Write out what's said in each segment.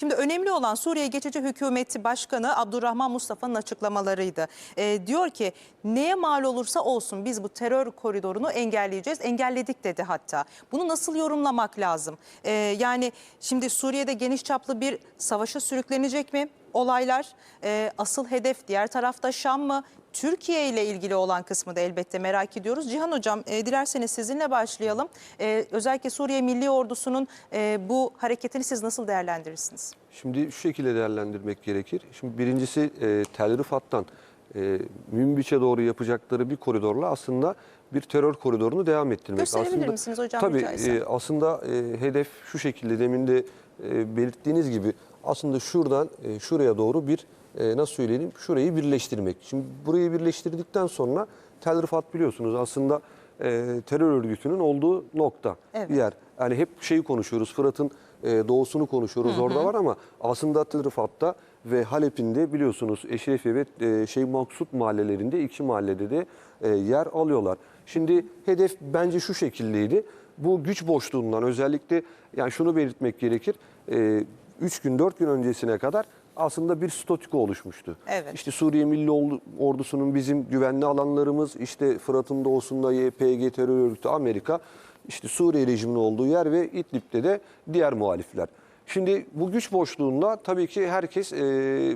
Şimdi önemli olan Suriye Geçici Hükümeti Başkanı Abdurrahman Mustafa'nın açıklamalarıydı. Ee, diyor ki neye mal olursa olsun biz bu terör koridorunu engelleyeceğiz. Engelledik dedi hatta. Bunu nasıl yorumlamak lazım? Ee, yani şimdi Suriye'de geniş çaplı bir savaşa sürüklenecek mi olaylar? Ee, asıl hedef diğer tarafta Şam mı? Türkiye ile ilgili olan kısmı da elbette merak ediyoruz. Cihan Hocam e, dilerseniz sizinle başlayalım. E, özellikle Suriye Milli Ordusu'nun e, bu hareketini siz nasıl değerlendirirsiniz? Şimdi şu şekilde değerlendirmek gerekir. Şimdi birincisi e, Tel Rifat'tan e, Münbiç'e doğru yapacakları bir koridorla aslında bir terör koridorunu devam ettirmek. Gösterebilir aslında, misiniz hocam Tabii e, aslında e, hedef şu şekilde demin de e, belirttiğiniz gibi aslında şuradan e, şuraya doğru bir e, nasıl söyleyelim şurayı birleştirmek. Şimdi burayı birleştirdikten sonra Tel Rifat biliyorsunuz aslında e, terör örgütünün olduğu nokta Evet. bir yer. Yani hep şeyi konuşuyoruz Fırat'ın e, doğusunu konuşuyoruz orada var ama aslında Tel Rifat'ta ve Halep'in de biliyorsunuz Eşrefiye ve e, Şeyh Maksut mahallelerinde iki mahallede de e, yer alıyorlar. Şimdi hedef bence şu şekildeydi. Bu güç boşluğundan özellikle yani şunu belirtmek gerekir. 3 gün 4 gün öncesine kadar aslında bir statüko oluşmuştu. Evet. İşte Suriye Milli Ordu- Ordusu'nun bizim güvenli alanlarımız, işte Fırat'ın doğusunda YPG terör örgütü Amerika, işte Suriye rejiminin olduğu yer ve İdlib'de de diğer muhalifler. Şimdi bu güç boşluğunda tabii ki herkes e,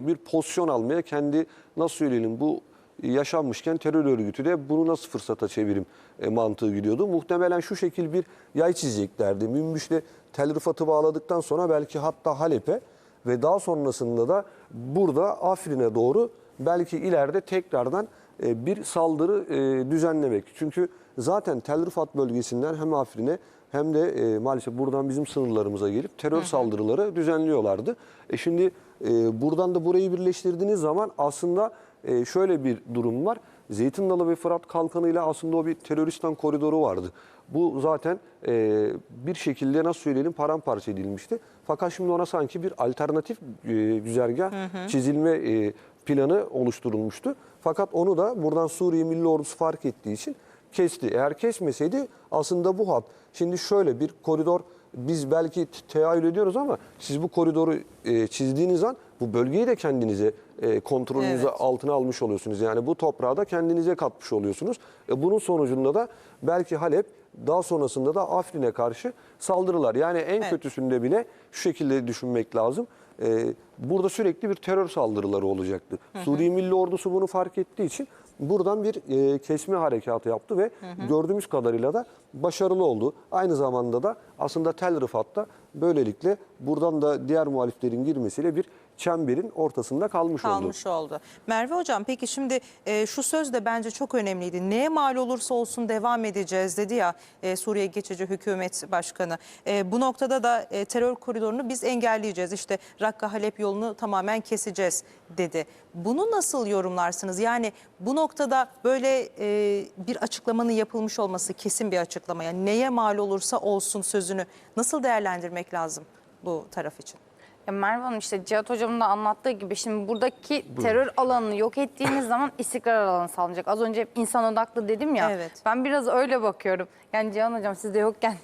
bir pozisyon almaya kendi nasıl söyleyelim bu yaşanmışken terör örgütü de bunu nasıl fırsata çevirim e, mantığı gidiyordu. Muhtemelen şu şekil bir yay çizeceklerdi. Münbiş'le Tel Rifat'ı bağladıktan sonra belki hatta Halep'e ve daha sonrasında da burada Afrin'e doğru belki ileride tekrardan e, bir saldırı e, düzenlemek. Çünkü zaten Tel Rifat bölgesinden hem Afrin'e hem de e, maalesef buradan bizim sınırlarımıza gelip terör saldırıları düzenliyorlardı. E şimdi e, buradan da burayı birleştirdiğiniz zaman aslında e, şöyle bir durum var. Zeytin Dalı ve Fırat Kalkanı'yla aslında o bir teröristan koridoru vardı. Bu zaten e, bir şekilde nasıl söyleyelim paramparça edilmişti. Fakat şimdi ona sanki bir alternatif e, güzergah çizilme e, planı oluşturulmuştu. Fakat onu da buradan Suriye Milli Ordusu fark ettiği için kesti. Eğer kesmeseydi aslında bu hat. Şimdi şöyle bir koridor biz belki te- teayül ediyoruz ama siz bu koridoru e, çizdiğiniz an bu bölgeyi de kendinize e, kontrolünüze Evet. altına almış oluyorsunuz. Yani bu toprağı da kendinize katmış oluyorsunuz. E, bunun sonucunda da belki Halep daha sonrasında da Afrin'e karşı saldırılar. Yani en Evet. kötüsünde bile şu şekilde düşünmek lazım. E, burada sürekli bir terör saldırıları olacaktı. Suriye Milli Ordusu bunu fark ettiği için buradan bir e, kesme harekatı yaptı ve gördüğümüz kadarıyla da başarılı oldu. Aynı zamanda da aslında Tel Rifat'ta böylelikle buradan da diğer muhaliflerin girmesiyle bir çemberin ortasında kalmış, oldu. kalmış oldu. Merve Hocam peki şimdi e, şu söz de bence çok önemliydi. Neye mal olursa olsun devam edeceğiz dedi ya e, Suriye Geçici Hükümet Başkanı. E, bu noktada da e, terör koridorunu biz engelleyeceğiz. İşte Rakka Halep yolunu tamamen keseceğiz dedi. Bunu nasıl yorumlarsınız? Yani bu noktada böyle e, bir açıklamanın yapılmış olması kesin bir açıklama. Yani neye mal olursa olsun sözünü nasıl değerlendirmek lazım bu taraf için? Ya Merve Hanım işte Cihat Hocam'ın da anlattığı gibi şimdi buradaki terör alanını yok ettiğiniz zaman istikrar alanı sağlanacak. Az önce insan odaklı dedim ya. Evet. Ben biraz öyle bakıyorum. Yani Cihan Hocam siz de yokken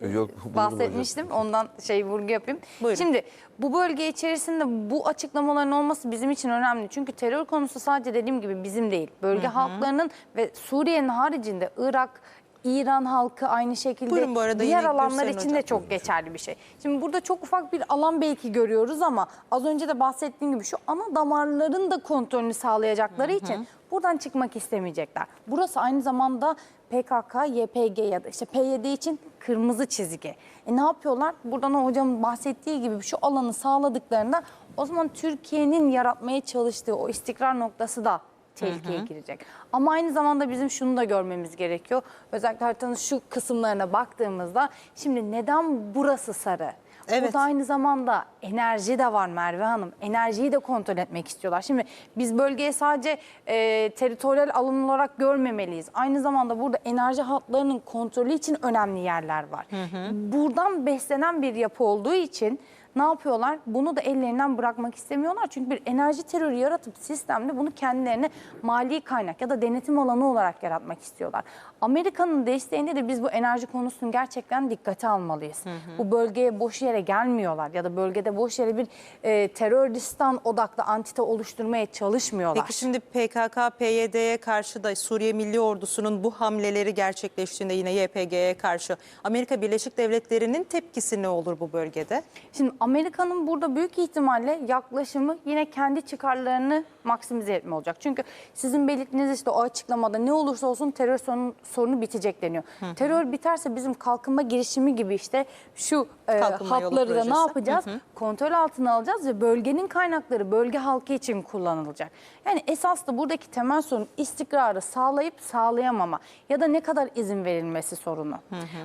E, Yok, buyurun bahsetmiştim. Ondan şey vurgu yapayım. Buyurun. Şimdi bu bölge içerisinde bu açıklamaların olması bizim için önemli. Çünkü terör konusu sadece dediğim gibi bizim değil. Bölge halklarının ve Suriye'nin haricinde Irak, İran halkı aynı şekilde Buyurun bu arada diğer yine alanlar için hocam. de çok geçerli bir şey. Şimdi burada çok ufak bir alan belki görüyoruz ama az önce de bahsettiğim gibi şu ana damarların da kontrolünü sağlayacakları için buradan çıkmak istemeyecekler. Burası aynı zamanda PKK, YPG ya da işte PYD için kırmızı çizgi. E ne yapıyorlar? Buradan o hocamın bahsettiği gibi şu alanı sağladıklarında o zaman Türkiye'nin yaratmaya çalıştığı o istikrar noktası da tehlikeye girecek. Ama aynı zamanda bizim şunu da görmemiz gerekiyor. Özellikle haritanın şu kısımlarına baktığımızda şimdi neden burası sarı? Evet. Burada aynı zamanda enerji de var Merve Hanım. Enerjiyi de kontrol etmek istiyorlar. Şimdi biz bölgeye sadece e, teritoryal alan olarak görmemeliyiz. Aynı zamanda burada enerji hatlarının kontrolü için önemli yerler var. Buradan beslenen bir yapı olduğu için ne yapıyorlar? Bunu da ellerinden bırakmak istemiyorlar. Çünkü bir enerji terörü yaratıp sistemde bunu kendilerine mali kaynak ya da denetim alanı olarak yaratmak istiyorlar. Amerika'nın desteğinde de biz bu enerji konusunu gerçekten dikkate almalıyız. Bu bölgeye boş yere gelmiyorlar ya da bölgede boş yere bir e, teröristan odaklı antite oluşturmaya çalışmıyorlar. Peki şimdi PKK, PYD'ye karşı da Suriye Milli Ordusu'nun bu hamleleri gerçekleştiğinde yine YPG'ye karşı Amerika Birleşik Devletleri'nin tepkisi ne olur bu bölgede? Şimdi Amerika'nın burada büyük ihtimalle yaklaşımı yine kendi çıkarlarını maksimize etme olacak. Çünkü sizin belirttiğiniz işte o açıklamada ne olursa olsun terör sorunu, sorunu bitecek deniyor. Terör biterse bizim kalkınma girişimi gibi işte şu e, Kalkınma hatları da ne yapacağız? Kontrol altına alacağız ve bölgenin kaynakları bölge halkı için kullanılacak. Yani esas da buradaki temel sorun istikrarı sağlayıp sağlayamama ya da ne kadar izin verilmesi sorunu.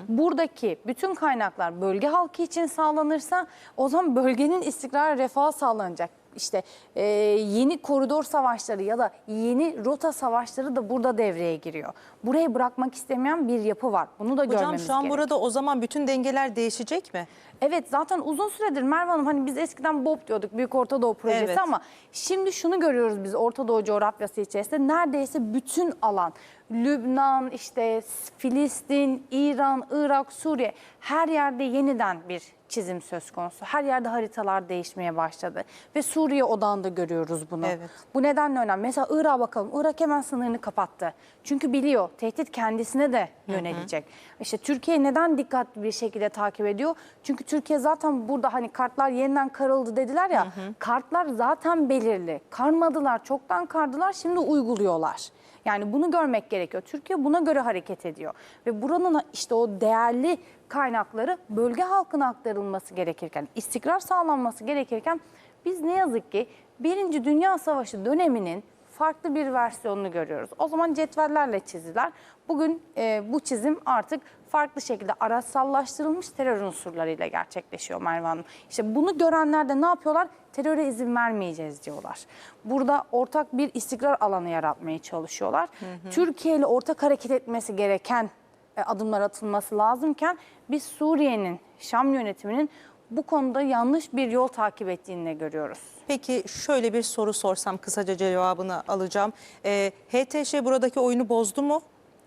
Buradaki bütün kaynaklar bölge halkı için sağlanırsa o zaman bölgenin istikrarı refahı sağlanacak. İşte e, yeni koridor savaşları ya da yeni rota savaşları da burada devreye giriyor. Burayı bırakmak istemeyen bir yapı var. Bunu da Hocam görmemiz şu an gerekiyor. burada o zaman bütün dengeler değişecek mi? Evet zaten uzun süredir Merve Hanım hani biz eskiden BOP diyorduk Büyük Orta Doğu Projesi Evet. ama şimdi şunu görüyoruz biz Orta Doğu coğrafyası içerisinde neredeyse bütün alan Lübnan, işte Filistin, İran, Irak, Suriye her yerde yeniden bir çizim söz konusu. Her yerde haritalar değişmeye başladı ve Suriye odağında görüyoruz bunu. Evet. Bu nedenle önemli. Mesela Irak'a bakalım. Irak hemen sınırını kapattı. Çünkü biliyor tehdit kendisine de yönelecek. İşte Türkiye neden dikkatli bir şekilde takip ediyor? Çünkü Türkiye zaten burada hani kartlar yeniden karıldı dediler ya. Kartlar zaten belirli. Karmadılar, çoktan kardılar. Şimdi uyguluyorlar. Yani bunu görmek gerekiyor. Türkiye buna göre hareket ediyor. Ve buranın işte o değerli kaynakları bölge halkına aktarılması gerekirken, istikrar sağlanması gerekirken biz ne yazık ki Birinci Dünya Savaşı döneminin farklı bir versiyonunu görüyoruz. O zaman cetvellerle çizdiler. Bugün e, bu çizim artık farklı şekilde araçsallaştırılmış terör unsurlarıyla gerçekleşiyor Merve Hanım. İşte bunu görenler de ne yapıyorlar? Teröre izin vermeyeceğiz diyorlar. Burada ortak bir istikrar alanı yaratmaya çalışıyorlar. Türkiye ile ortak hareket etmesi gereken e, adımlar atılması lazımken biz Suriye'nin, Şam yönetiminin bu konuda yanlış bir yol takip ettiğini görüyoruz. Peki şöyle bir soru sorsam kısaca cevabını alacağım. Ee, HTŞ buradaki oyunu bozdu mu?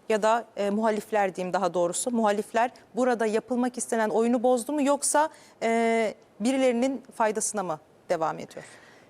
Ya da e, muhalifler diyeyim daha doğrusu. Muhalifler burada yapılmak istenen oyunu bozdu mu yoksa e, birilerinin faydasına mı devam ediyor?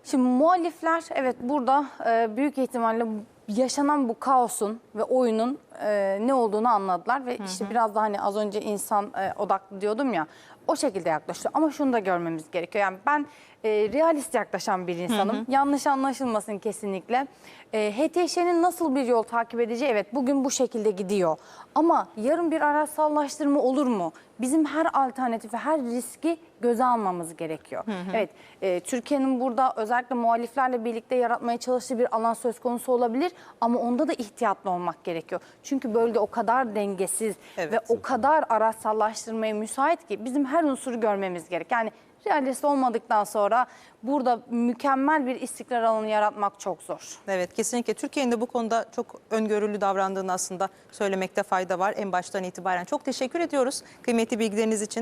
Şimdi muhalifler evet burada e, büyük ihtimalle yaşanan bu kaosun ve oyunun e, ne olduğunu anladılar ve işte biraz da hani az önce insan e, odaklı diyordum ya o şekilde yaklaşıyor. Ama şunu da görmemiz gerekiyor. Yani ben e, realist yaklaşan bir insanım. Yanlış anlaşılmasın kesinlikle. E, HTŞ'nin nasıl bir yol takip edeceği evet bugün bu şekilde gidiyor. Ama yarın bir araçsallaştırma olur mu? Bizim her alternatifi, her riski göze almamız gerekiyor. Evet, e, Türkiye'nin burada özellikle muhaliflerle birlikte yaratmaya çalıştığı bir alan söz konusu olabilir ama onda da ihtiyatlı olmak gerekiyor. Çünkü bölge o kadar dengesiz Evet. ve o kadar araçsallaştırmaya müsait ki bizim her unsuru görmemiz gerek. Yani realist olmadıktan sonra burada mükemmel bir istikrar alanı yaratmak çok zor. Evet kesinlikle Türkiye'nin de bu konuda çok öngörülü davrandığını aslında söylemekte fayda var en baştan itibaren. Çok teşekkür ediyoruz kıymetli bilgileriniz için.